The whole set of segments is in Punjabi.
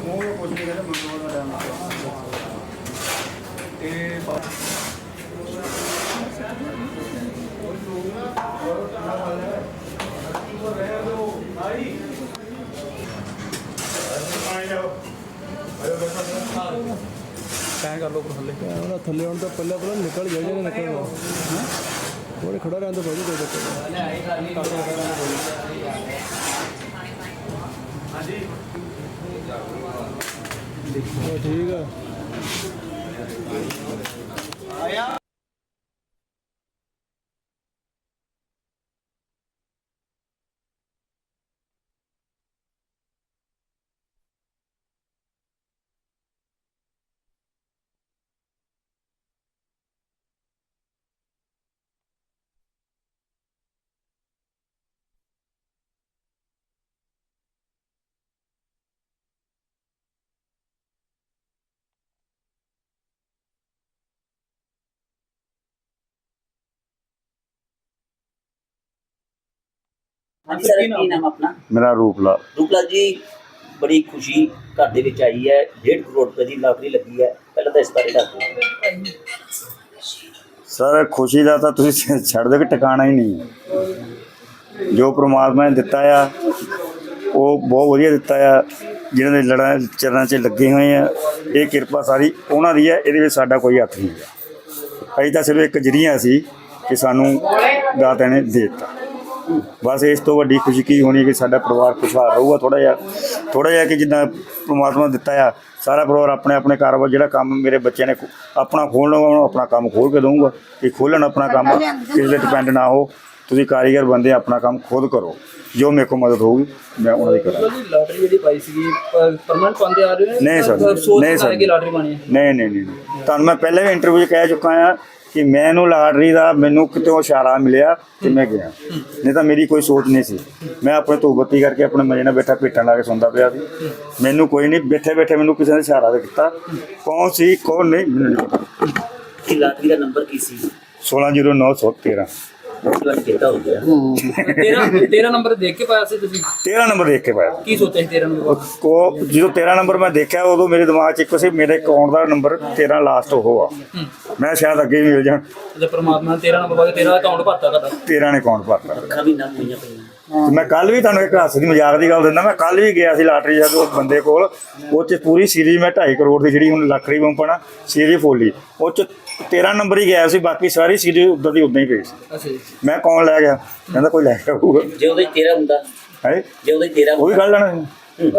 ਮੂੰਹ ਕੁਝ ਨਹੀਂ ਕਹਿੰਦੇ ਮੈਨੂੰ ਉਹਦਾ ਟਾਈਮ ਤੇ ਕਹਿ ਕਰ ਲੋ ਥੱਲੇ ਉਹਦਾ ਥੱਲੇ ਹੁਣ ਤਾਂ ਪਹਿਲਾਂ ਪੱਲੇ ਨਿਕਲ ਜਾ ਜਿਹੜਾ ਨਿਕਲਦਾ ਹਾਂ। ਉਹਨੇ ਖੜਾ ਰਹਿੰਦਾ ਭਾਜੀ ਕੋਈ ਚੱਕਰ ਨਹੀਂ ਹਾਂਜੀ। ਠੀਕ ਆ। ਹਾਂਜੀ ਸਰ ਕੀ ਨਾਮ ਆਪਣਾ? ਮੇਰਾ ਰੂਪਲਾ ਰੂਪਲਾਲ ਜੀ ਬੜੀ ਖੁਸ਼ੀ ਘਰ ਦੇ ਵਿੱਚ ਆਈ ਹੈ। 1.5 ਕਰੋੜ ਰੁਪਏ ਦੀ ਲਾਟਰੀ ਲੱਗੀ ਹੈ। ਪਹਿਲਾਂ ਤਾਂ ਇਸ ਬਾਰੇ ਦੱਸ ਸਰ ਖੁਸ਼ੀ ਦਾ ਤਾਂ ਤੁਸੀਂ ਛੱਡ ਦਿਓ ਕਿ ਟਿਕਾਣਾ ਹੀ ਨਹੀਂ ਹੈ। ਜੋ ਪ੍ਰਮਾਤਮਾ ਨੇ ਦਿੱਤਾ ਆ ਉਹ ਬਹੁਤ ਵਧੀਆ ਦਿੱਤਾ ਆ। ਜਿਨ੍ਹਾਂ ਦੇ ਲੜਾਂ ਚਰਨਾਂ 'ਚ ਲੱਗੇ ਹੋਏ ਆ ਇਹ ਕਿਰਪਾ ਸਾਰੀ ਉਹਨਾਂ ਦੀ ਹੈ ਇਹਦੇ ਵਿੱਚ ਸਾਡਾ ਕੋਈ ਹੱਥ ਨਹੀਂ ਹੈ ਅਸੀਂ ਤਾਂ ਸਿਰਫ ਇੱਕ ਜਰੀਆ ਸੀ ਕਿ ਸਾਨੂੰ ਦਾਤਾ ਨੇ ਦੇ ਦਿੱਤਾ। ਬਸ ਇਸ ਤੋਂ ਵੱਡੀ ਖੁਸ਼ੀ ਕੀ ਹੋਣੀ ਕਿ ਸਾਡਾ ਪਰਿਵਾਰ ਖੁਸ਼ਹਾਲ ਰਹੂਗਾ ਥੋੜਾ ਜਿਹਾ ਥੋੜਾ ਜਿਹਾ ਕਿ ਜਿੱਦਾਂ ਪ੍ਰਮਾਤਮਾ ਨੇ ਦਿੱਤਾ ਆ ਸਾਰਾ ਪਰਿਵਾਰ ਆਪਣੇ ਆਪਣੇ ਕਾਰੋਬਾਰ ਜਿਹੜਾ ਕੰਮ ਮੇਰੇ ਬੱਚਿਆਂ ਨੇ ਆਪਣਾ ਖੋਲ੍ਹਣਾ ਵਾ, ਉਹਨੂੰ ਆਪਣਾ ਕੰਮ ਖੋਲ ਕੇ ਦਊਂਗਾ ਕਿ ਖੋਲਣ ਆਪਣਾ ਕੰਮ ਕਿਸੇ ਤੇ ਡਿਪੈਂਡ ਨਾ ਹੋ ਤੁਸੀਂ ਕਾਰੀਗਰ ਬੰਦੇ ਆਪਣਾ ਕੰਮ ਖੁਦ ਕਰੋ ਜੋ ਮੇਰੇ ਕੋਲ ਮਦਦ ਹੋਊਗੀ ਮੈਂ ਉਹਨਾਂ ਦੀ ਕਰਾਂਗਾ ਜੀ ਲਾਟਰੀ ਜਿਹੜੀ ਪਾਈ ਸੀਗੀ ਪਰਮਨੈਂਟ ਪਾਉਂਦੇ ਆ ਰਹੇ ਹੋ ਨਹੀਂ ਸਰ ਨਹੀਂ ਸਰ ਕਿ ਲਾਟਰੀ ਪਾਣੀ ਹੈ ਨਹੀਂ ਨਹੀਂ ਨਹੀਂ ਨਹੀਂ। ਤੁਹਾਨੂੰ ਮੈਂ ਪਹਿਲੇ ਵੀ ਇੰਟਰਵਿਊ 'ਚ ਕਹਿ ਚੁੱਕਾ ਆ ਕਿ ਮੈਨੂੰ ਲਾਟਰੀ ਦਾ ਮੈਨੂੰ ਕਿਤੋਂ ਇਸ਼ਾਰਾ ਮਿਲਿਆ ਤੇ ਮੈਂ ਗਿਆ। ਨਹੀਂ ਤਾਂ ਮੇਰੀ ਕੋਈ ਸੋਚ ਨਹੀਂ ਸੀ। ਮੈਂ ਆਪਣੇ ਧੂਪ ਬੱਤੀ ਕਰਕੇ ਆਪਣੇ ਮਜੇ ਨਾਲ ਬੈਠਾ ਭੇਟਾਂ ਲਾ ਕੇ ਸੌਂਦਾ ਪਿਆ ਸੀ। ਮੈਨੂੰ ਕੋਈ ਨਹੀਂ ਬੈਠੇ ਬੈਠੇ ਮੈਨੂੰ ਕਿਸੇ ਨੇ ਇਸ਼ਾਰਾ ਦੇ ਦਿੱਤਾ ਕੌਣ ਸੀ ਕੌਣ ਨਹੀਂ ਮੈਨੂੰ ਨਹੀਂ ਪਤਾ। ਕਿ ਲਾਟਰੀ ਦਾ ਨੰਬਰ ਕੀ ਸੀ? 160913 ਹੋ ਗਿਆ 13 13 ਨੰਬਰ ਦੇਖ ਕੇ ਪਾਇਆ ਸੀ ਤੁਸੀਂ? 13 ਨੰਬਰ ਦੇਖ ਕੇ ਪਾਇਆ। ਕੀ ਸੋਚਿਆ ਸੀ 13 ਨੰਬਰ ਕੋ ਜਦੋਂ 13 ਨੰਬਰ ਮੈਂ ਦੇਖਿਆ ਉਦੋਂ ਮੇਰੇ ਦਿਮਾਗ 'ਚ ਇੱਕੋ ਸੀ ਮੇਰੇ ਅਕਾਊਂਟ ਦਾ ਨੰਬਰ 13 ਲਾਸਟ ਉਹ ਆ। ਮੈਂ ਸ਼ਾਇਦ ਅੱਗੇ ਹੀ ਮਿਲ ਜਾਣ ਜੇ ਪ੍ਰਮਾਤਮਾ ਨੇ 13 ਨੰਬਰ ਪਾ ਕੇ ਤੇਰਾ ਅਕਾਊਂਟ ਭਰਤਾ ਤੁਹਾਡਾ। 13 ਨੇ ਅਕਾਊਂਟ ਭਰਤਾ। ਅੱਖਾਂ ਵੀ ਨਮ ਹੋਈਆਂ ਪਈਆਂ। ਤੇ ਮੈਂ ਕੱਲ ਵੀ ਤੁਹਾਨੂੰ ਇੱਕ ਹਾਸੇ ਦੀ ਮਜ਼ਾਕ ਦੀ ਗੱਲ ਦਿੰਦਾ ਮੈਂ ਕੱਲ ਵੀ ਗਿਆ ਸੀ ਲਾਟਰੀ ਜਦ ਉਹ ਬੰਦੇ ਕੋਲ ਉਹ ਚ ਪੂਰੀ ਸੀਰੀਜ਼ ਮੈਂ 2.5 ਕਰੋੜ ਦੀ ਜਿਹੜੀ ਹੁਣ ਲੱਖ ਦੀ ਬੰਪਣਾ ਸੀਰੀਜ਼ ਫੋਲੀ। ਉਹ ਚ 13 ਨੰਬਰ ਹੀ ਗਿਆ ਸੀ ਬਾਕੀ ਸਾਰੀ ਸੀਰੀਜ਼ ਉਦਾਂ ਦੀ ਉਦਾਂ ਹੀ ਪਈ ਸੀ। ਮੈਂ ਕੌਣ ਲੈ ਗਿਆ? ਕਹਿੰਦਾ ਕੋਈ ਲੈ ਗਿਆ ਹੋਊਗਾ ਜੇ ਉਹਦੇ 13 ਹੁੰਦਾ ਹੈ? ਜੇ ਉਹਦੇ 13 ਉਹ ਵੀ ਗੱਲ ਲੈਣਾ ਸੀ।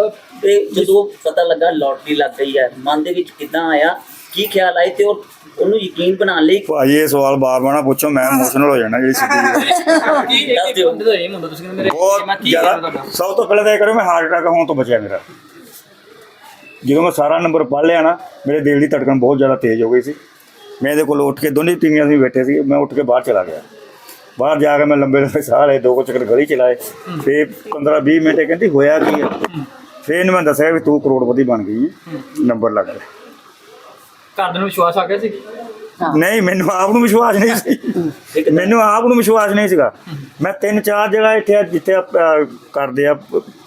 ਤੇ ਜਦੋਂ ਪਤਾ ਲੱਗਾ ਲਾਟਰੀ ਲੱਗ ਗਈ ਹੈ ਮਨ ਦੇ ਵਿੱਚ ਕਿਦਾਂ ਆਇਆ? ਕੀ ਖਿਆਲ ਆਏ ਤੇ ਉਹ ਉਹਨੂੰ ਯਕੀਨ ਬਣਾਉਣ ਲਈ? ਭਾਜੀ ਇਹ ਸਵਾਲ ਬਾਰ-ਬਾਰ ਨਾ ਪੁੱਛੋ ਮੈਂ ਇਮੋਸ਼ਨਲ ਹੋ ਜਾਣਾ ਜਿਹੜੀ ਸਿੱਧੀ ਬਹੁਤ ਜ਼ਿਆਦਾ ਸਭ ਤੋਂ ਪਹਿਲਾਂ ਤਾਂ ਇਹ ਕਰੋ ਮੈਂ ਹਾਰਟ ਅਟੈਕ ਹੋਣ ਤੋਂ ਬਚਿਆ ਮੇਰਾ। ਜਦੋਂ ਮੈਂ ਸਾਰਾ ਨੰਬਰ ਪੜ੍ਹ ਲਿਆ ਨਾ ਮੇਰੇ ਦਿਲ ਦੀ ਧੜਕਣ ਬਹੁਤ ਜ਼ਿਆਦਾ ਤੇਜ਼ ਹੋ ਗਈ ਸੀ। ਮੈਂ ਇਹਦੇ ਕੋਲ ਉੱਠ ਕੇ ਦੋਨੇ ਤੀਵੀਆਂ ਸੀ ਬੈਠੇ ਸੀ ਮੈਂ ਉੱਠ ਕੇ ਬਾਹਰ ਚਲਾ ਗਿਆ। ਬਾਹਰ ਜਾ ਕੇ ਮੈਂ ਲੰਬੇ ਲੰਬੇ ਸਾਹ ਲਏ ਦੋ ਕੁ ਚੱਕਰ ਗਲੀ ਚਲਾਏ। ਤੇ 15 20 ਮਿੰਟ ਕਹਿੰਦੀ ਹੋਇਆ ਕੀ ਹੈ। ਫਿਰ ਇਹਨੇ ਮੈਂ ਦੱਸਿਆ ਵੀ ਤੂੰ ਕਰੋੜਪਤੀ ਬਣ ਗਈ ਹੈ। ਨੰਬਰ ਲੱਗ ਗਿਆ। ਘਰ ਨੂੰ ਵਿਸ਼ਵਾਸ ਆ ਗਿਆ ਸੀ? ਨਹੀਂ ਮੈਨੂੰ ਆਪ ਨੂੰ ਵਿਸ਼ਵਾਸ ਨਹੀਂ ਸੀ। ਮੈਨੂੰ ਆਪ ਨੂੰ ਵਿਸ਼ਵਾਸ ਨਹੀਂ ਸੀਗਾ। ਮੈਂ ਤਿੰਨ ਚਾਰ ਜਗ੍ਹਾ ਇੱਥੇ ਆ ਜਿੱਥੇ ਆ, ਕਰਦੇ ਆ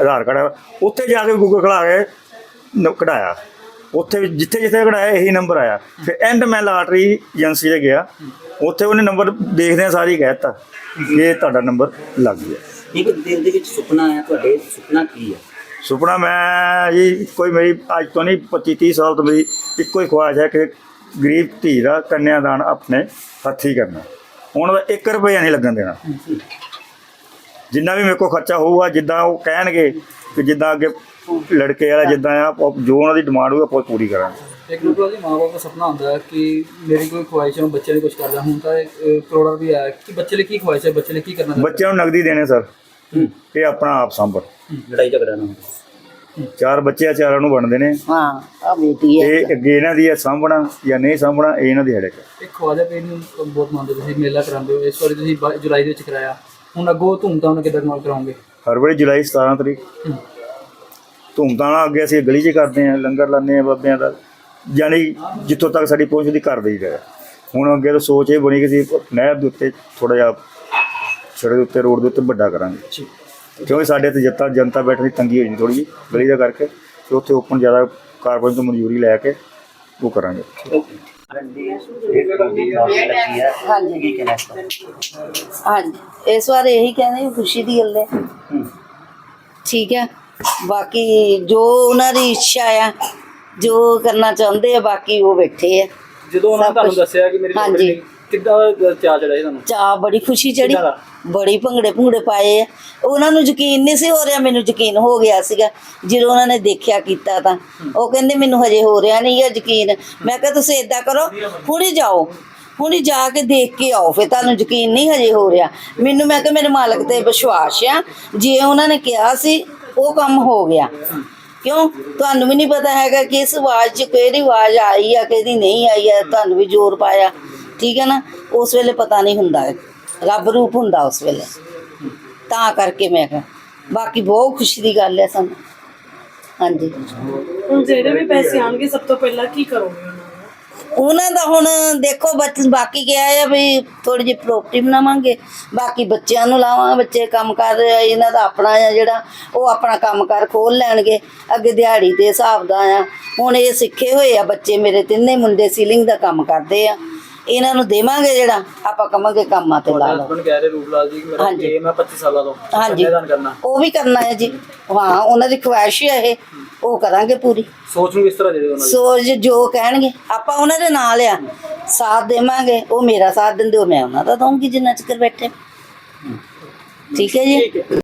ਆਧਾਰ ਕਾਰਡ ਉੱਥੇ ਜਾ ਕੇ ਗੂਗਲ ਖੜਾ ਕੇ ਕਢਾਇਆ। ਉੱਥੇ ਜਿੱਥੇ ਜਿੱਥੇ ਕਢਾਇਆ ਇਹੀ ਨੰਬਰ ਆਇਆ। ਫਿਰ ਐਂਡ ਮੈਂ ਲਾਟਰੀ ਏਜੰਸੀ ਤੇ ਗਿਆ। ਉੱਥੇ ਉਹਨੇ ਨੰਬਰ ਦੇਖਦੇ ਸਾਰੀ ਕਹਿ ਦਿੱਤਾ ਕਿ ਇਹ ਤੁਹਾਡਾ ਨੰਬਰ ਲੱਗ ਗਿਆ। ਇੱਕ ਦਿਲ ਦੇ ਵਿੱਚ ਸੁਪਨਾ ਆਇਆ ਤੁਹਾਡੇ ਸੁਪਨਾ ਕੀ ਹੈ ਸੁਪਨਾ ਮੈਂ ਜੀ ਕੋਈ ਮੇਰੀ ਅੱਜ ਤੋਂ ਨਹੀਂ 25 30 ਸਾਲ ਤੋਂ ਮੇਰੀ ਇੱਕੋ ਹੀ ਖੁਆਇਸ਼ ਹੈ ਕਿ ਗਰੀਬ ਧੀ ਦਾ ਕੰਨਿਆਦਾਨ ਆਪਣੇ ਹੱਥੀਂ ਕਰਨਾ। ਹੁਣ ਦਾ 1 ਰੁਪਈਆ ਨਹੀਂ ਲੱਗਣ ਦੇਣਾ। ਜਿੰਨਾ ਵੀ ਮੇਰੇ ਕੋਲ ਖਰਚਾ ਹੋਊਗਾ ਜਿੱਦਾਂ ਉਹ ਕਹਿਣਗੇ ਕਿ ਜਿੱਦਾਂ ਅੱਗੇ ਲੜਕੇ ਵਾਲਾ ਜਿੱਦਾਂ ਆ ਜੋ ਉਹਨਾਂ ਦੀ ਡਿਮਾਂਡ ਹੋਊਗਾ ਆਪਾਂ ਪੂਰੀ ਕਰਾਂਗੇ। ਇੱਕ ਨੂੰ ਦੀ ਮਾਂ-ਬਾਪ ਦਾ ਸੁਪਨਾ ਹੁੰਦਾ ਹੈ ਕਿ ਮੇਰੀ ਕੋਈ ਖੁਆਇਸ਼ ਹੈ ਬੱਚੇ ਲਈ ਕੁਝ ਕਰਦਾ। ਹੁਣ ਤਾਂ ਕਰੋੜਾਂ ਰੁਪਏ ਆਇਆ ਕਿ ਬੱਚੇ ਲਈ ਕੀ ਖੁਆਇਸ਼ ਹੈ ਬੱਚੇ ਲਈ ਕੀ ਕਰਨਾ ਬੱਚਿਆਂ ਨੂੰ ਨਗਦੀ ਦੇਣੇ ਸਰ। ਇਹ ਆਪਣਾ ਆਪ ਸੰਭਰ ਲੜਾਈ ਝਗੜਾ ਨਾ। ਚਾਰ ਬੱਚੇ ਆ ਚਾਰਾਂ ਨੂੰ ਬਣਦੇ ਨੇ। ਹਾਂ ਆ ਬੇਟੀ ਹੈ। ਇਹ ਅੱਗੇ ਇਹਨਾਂ ਦੀ ਹੈ ਸਾਂਭਣਾ ਜਾਂ ਨਹੀਂ ਸਾਂਭਣਾ ਇਹ ਇਹਨਾਂ ਦੀ ਹੈਡਕ ਹੈ। ਇੱਕ ਖਵਾਜਾ ਪੇਨ ਨੂੰ ਬਹੁਤ ਮੰਨਦੇ ਤੁਸੀਂ ਮੇਲਾ ਕਰਾਉਂਦੇ ਹੋ। ਇਸ ਵਾਰੀ ਤੁਸੀਂ ਜੁਲਾਈ ਦੇ ਵਿੱਚ ਕਰਾਇਆ। ਹੁਣ ਅੱਗੋਂ ਧੂਮਧਾਮ ਨਾਲ ਕਿੱਦਾਂ ਨਾਲ ਕਰਾਉਂਗੇ ਫਰਵਰੀ ਜੁਲਾਈ 17 ਤਰੀਕ। ਧੂਮਧਾਮ ਨਾਲ ਅੱਗੇ ਅਸੀਂ ਗਲੀ 'ਚ ਕਰਦੇ ਹਾਂ ਲੰਗਰ ਲਾਉਂਦੇ ਹਾਂ ਬਾਬਿਆਂ ਦਾ। ਯਾਨੀ ਜਿੱਥੋਂ ਤੱਕ ਸਾਡੀ ਪਹੁੰਚ ਦੀ ਕਰ ਦੇਈਦਾ ਹੈ। ਹੁਣ ਅੱਗੇ ਤਾਂ ਸੋਚ ਇਹ ਬਣੀ ਕਿ ਅਸੀਂ ਨਹਿਰ ਦੇ ਉੱਤੇ ਥੋੜਾ ਜਿਹਾ ਸੜਕ ਦੇ ਉੱਤੇ ਰੋਡ ਦੇ ਉੱਤੇ ਵੱਡਾ ਕਰਾਂਗੇ। ਕਿਉਂਕਿ ਸਾਡੇ ਤੇ ਜਨਤਾ ਜਨਤਾ ਬੈਠਣ ਦੀ ਤੰਗੀ ਹੋਈ ਥੋੜੀ ਜਿਹੀ ਗਲੀ ਦਾ ਕਰਕੇ। ਤੇ ਉੱਥੇ ਓਪਨ ਜ਼ਿਆਦਾ ਕਾਰਪੋਰੇਸ਼ਨ ਤੋਂ ਮਨਜ਼ੂਰੀ ਲੈ ਕੇ ਉਹ ਕਰਾਂਗੇ। ਹਾਂਜੀ। ਇਸ ਬਾਰੇ ਹਾਂਜੀ। ਇਸ ਵਾਰ ਇਹੀ ਕਹਿੰਦੇ ਖੁਸ਼ੀ ਦੀ ਗੱਲ ਹੈ। ਠੀਕ ਹੈ। ਬਾਕੀ ਜੋ ਉਹਨਾਂ ਦੀ ਇੱਛਾ ਆ ਜੋ ਕਰਨਾ ਚਾਹੁੰਦੇ ਆ ਬਾਕੀ ਉਹ ਬੈਠੇ ਆ। ਜਦੋਂ ਉਹਨਾਂ ਤੁਹਾਨੂੰ ਦੱਸਿਆ ਕਿ ਮੇਰੀ ਹਾਂਜੀ। ਕਿੱਦਾਂ ਚਾਹ ਚੜਿਆ ਸੀ ਤੁਹਾਨੂੰ? ਚਾਹ ਬੜੀ ਖੁਸ਼ੀ ਚੜੀ ਦਾ? ਬੜੀ ਭੰਗੜੇ ਭੰਗੜੇ ਪਾਏ ਆ। ਉਹਨਾਂ ਨੂੰ ਯਕੀਨ ਨਹੀਂ ਸੀ ਹੋ ਰਿਹਾ ਮੈਨੂੰ ਯਕੀਨ ਹੋ ਗਿਆ ਸੀਗਾ। ਜਦੋਂ ਉਹਨਾਂ ਨੇ ਦੇਖਿਆ ਕੀਤਾ ਤਾਂ। ਉਹ ਕਹਿੰਦੇ ਮੈਨੂੰ ਹਜੇ ਹੋ ਰਿਹਾ ਨਹੀਂ ਹੈ ਯਕੀਨ। ਮੈਂ ਕਿਹਾ ਤੁਸੀਂ ਇਦਾਂ ਕਰੋ ਹੁਣੇ ਜਾਓ। ਹੁਣੇ ਜਾ ਕੇ ਦੇਖ ਕੇ ਆਓ। ਫਿਰ ਤੁਹਾਨੂੰ ਯਕੀਨ ਨਹੀਂ ਹਜੇ ਹੋ ਰਿਹਾ। ਮੈਨੂੰ ਮੈਂ ਕਿਹਾ ਮੇਰੇ ਮਾਲਕ ਤੇ ਵਿਸ਼ਵਾਸ ਆ। ਜੇ ਉਹਨਾਂ ਨੇ ਕਿਹਾ ਸੀ ਉਹ ਕੰਮ ਹੋ ਗਿਆ। ਕਿਉਂ? ਤੁਹਾਨੂੰ ਵੀ ਨਹੀਂ ਪਤਾ ਹੈਗਾ ਕਿ ਇਸ ਆਵਾਜ਼ 'ਚ ਕਿਹੜੀ ਆਵਾਜ਼ ਆਈ ਆ ਕਿਹਦੀ ਨਹੀਂ ਆਈ ਆ। ਤੁਹਾਨੂੰ ਵੀ ਜ਼ੋਰ ਪਾਇਆ। ਠੀਕ ਹੈ ਨਾ ਉਸ ਵੇਲੇ ਪਤਾ ਨਹੀਂ ਹੁੰਦਾ ਰੱਬ ਰੂਪ ਹੁੰਦਾ ਉਸ ਵੇਲੇ। ਤਾਂ ਕਰਕੇ ਮੈਂ ਕਿਹਾ। ਬਾਕੀ ਬਹੁਤ ਖੁਸ਼ੀ ਦੀ ਗੱਲ ਹੈ ਸਾਨੂੰ। ਹਾਂਜੀ। ਹੁਣ ਜਿਹੜੇ ਵੀ ਪੈਸੇ ਆਣਗੇ ਸਭ ਤੋਂ ਪਹਿਲਾਂ ਕੀ ਕਰੋਗੇ? ਉਹਨਾਂ ਦਾ ਹੁਣ ਦੇਖੋ ਬੱਚ ਬਾਕੀ ਕਿਹਾ ਹੈ ਵੀ ਥੋੜੀ ਜਿਹੀ ਪ੍ਰੋਪਰਟੀ ਬਣਾਵਾਂਗੇ। ਬਾਕੀ ਬੱਚਿਆਂ ਨੂੰ ਲਾਵਾਂਗੇ ਬੱਚੇ ਕੰਮ ਕਰ ਇਹਨਾਂ ਦਾ ਆਪਣਾ ਆ ਜਿਹੜਾ ਉਹ ਆਪਣਾ ਕੰਮ ਕਰ ਖੋਲ ਲੈਣਗੇ। ਅੱਗੇ ਦਿਹਾੜੀ ਦੇ ਹਿਸਾਬ ਦਾ ਆ। ਹੁਣ ਇਹ ਸਿੱਖੇ ਹੋਏ ਆ ਬੱਚੇ ਮੇਰੇ ਤਿੰਨੇ ਮੁੰਡੇ ਸੀਲਿੰਗ ਦਾ ਕੰਮ ਕਰਦੇ ਆ। ਇਹਨਾਂ ਨੂੰ ਦੇਵਾਂਗੇ ਜਿਹੜਾ ਆਪਾਂ ਕਵਾਂਗੇ ਕੰਮਾਂ ਤੇ ਲਾ ਤੁਹਾਡੇ ਲਓ। ਹਸਬੰਡ ਕਹਿ ਰਹੇ ਰੂਪਲਾਲ ਜੀ ਕਿ ਮੇਰਾ ਹਾਂਜੀ। ਏਮ ਹੈ 25 ਸਾਲਾਂ ਤੋਂ। ਹਾਂਜੀ। ਕੰਨਿਆਦਾਨ ਕਰਨਾ? ਉਹ ਵੀ ਕਰਨਾ ਹੈ ਜੀ। ਹਾਂ ਉਹਨਾਂ ਦੀ ਖੁਆਇਸ਼ ਹੈ ਇਹ। ਉਹ ਕਰਾਂਗੇ ਪੂਰੀ। ਸੋਚ ਨੂੰ ਕਿਸ ਤਰ੍ਹਾਂ ਦੇ ਰਹੇ ਉਹਨਾਂ ਦੀ? ਸੋਚ ਜੋ ਕਹਿਣਗੇ ਆਪਾਂ ਉਹਨਾਂ ਦੇ ਨਾਲ ਆ। ਸਾਥ ਦੇਵਾਂਗੇ ਉਹ ਮੇਰਾ ਸਾਥ ਦਿੰਦੇ ਉਹ ਮੈਂ ਉਹਨਾਂ ਦਾ ਦਊਂਗੀ ਜਿੰਨਾ ਚਿਰ ਬੈਠੇ। ਠੀਕ ਹੈ ਜੀ?